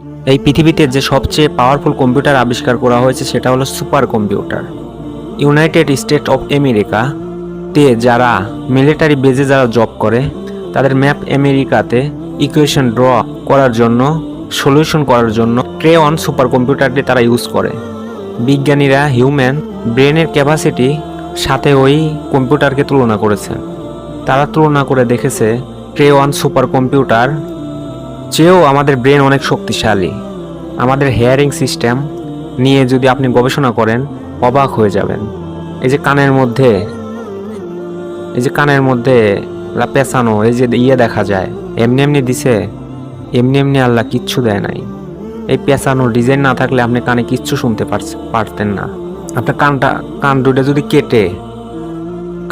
এই পৃথিবীতে যে সবচেয়ে পাওয়ারফুল কম্পিউটার আবিষ্কার করা হয়েছে সেটা হলো super computer united state of America তে যারা মিলিটারি বেজে যারা জব করে, তাদের ম্যাপ আমেরিকাতে ইকুয়েশন ড্র করার জন্য সলিউশন করার জন্য অন সুপার কম্পিউটারটি তারা ইউজ করে। বিজ্ঞানীরা হিউম্যান ব্রেনের ক্যাপাসিটি সাথে ওই কম্পিউটারকে তুলনা করেছে। তারা তুলনা করে দেখেছে ট্রে ওয়ান সুপার কম্পিউটার চেয়েও আমাদের ব্রেন অনেক শক্তিশালী। আমাদের হেয়ারিং সিস্টেম নিয়ে যদি আপনি গবেষণা করেন, অবাক হয়ে যাবেন। এই যে কানের মধ্যে, এই যে কানের মধ্যে পেঁচানো, এই যে ইয়ে দেখা যায়, এমনি এমনি দিছে, এমনি এমনি আল্লাহ কিচ্ছু দেয় নাই। এই পেঁচানো ডিজাইন না থাকলে আপনি কানে কিচ্ছু শুনতে পারতেন না। আপনার কানটা, কান দুটো যদি কেটে,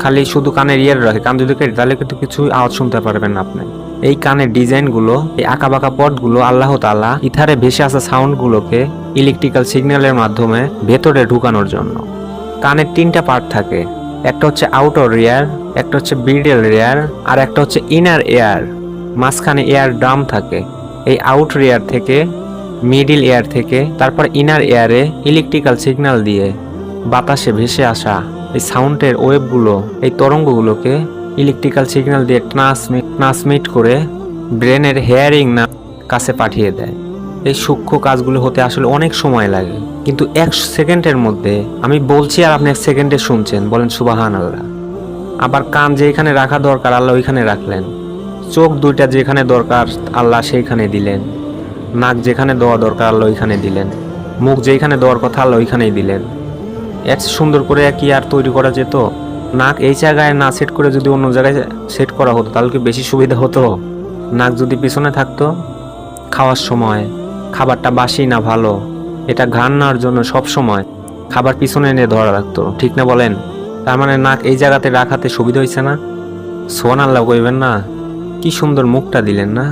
খালি শুধু কানের ইয়ের রাখে, কান যদি কেটে, তাহলে কিন্তু কিছু আওয়াজ শুনতে পারবেন আপনি। এই কানের ডিজাইনগুলো, এই আঁকা বাঁকা পটগুলো আল্লাহ তাআলা ইথারে ভেসে আসা সাউন্ডগুলোকে ইলেকট্রিক্যাল সিগন্যালের মাধ্যমে ভেতরে ঢুকানোর জন্য। কানের তিনটা পার্ট থাকে, একটা হচ্ছে আউটার রেয়ার একটা হচ্ছে বিডেল রেয়ার আর একটা হচ্ছে ইনার এয়ার মাঝখানে এয়ার ড্রাম থাকে, এই আউট রেয়ার থেকে মিডিল এয়ার থেকে তারপর ইনার এয়ারে ইলেকট্রিক্যাল সিগন্যাল দিয়ে বাতাসে ভেসে আসা এই সাউন্ডের ওয়েবগুলো এই তরঙ্গগুলোকে ইলেকট্রিক্যাল সিগন্যাল দিয়ে ট্রান্সমিট ট্রান্সমিট করে ব্রেনের হেয়ারিং না কাছে পাঠিয়ে দেয়। এই সূক্ষ্ম কাজগুলো হতে আসলে অনেক সময় লাগে। কিন্তু এক সেকেন্ডের মধ্যে, আমি বলছি আর আপনি এক সেকেন্ডে শুনছেন, বলেন সুবাহান আল্লাহ আবার কান যেখানে রাখা দরকার, আল্লাহ ওইখানে রাখলেন। চোখ দুইটা যেখানে দরকার, আল্লাহ সেইখানে দিলেন। নাক যেখানে দেওয়া দরকার, আল্লাহ ওইখানে দিলেন। মুখ যেখানে দেওয়ার কথা, আল্লাহ ওইখানেই দিলেন। চেয়ে সুন্দর করে কি আর তৈরি করা যেত। নাক এই জায়গায় না সেট করে যদি অন্য জায়গায় সেট করা হতো, তাহলে কি বেশি সুবিধা হতো? নাক যদি পিছনে থাকতো, খাওয়ার সময়, খাবারটা বাসি না ভালো, এটা ঘ্রাণ নেওয়ার জন্য সব সময় খাবার পিছনে এনে ধরা রাখতো ঠিক না বলেন? তার মানে নাক এই জায়গাতে রাখাতে সুবিধা হয়েছে না? সোয়ান আল্লাহ কইবেন না, কি সুন্দর মুখটা দিলেন না?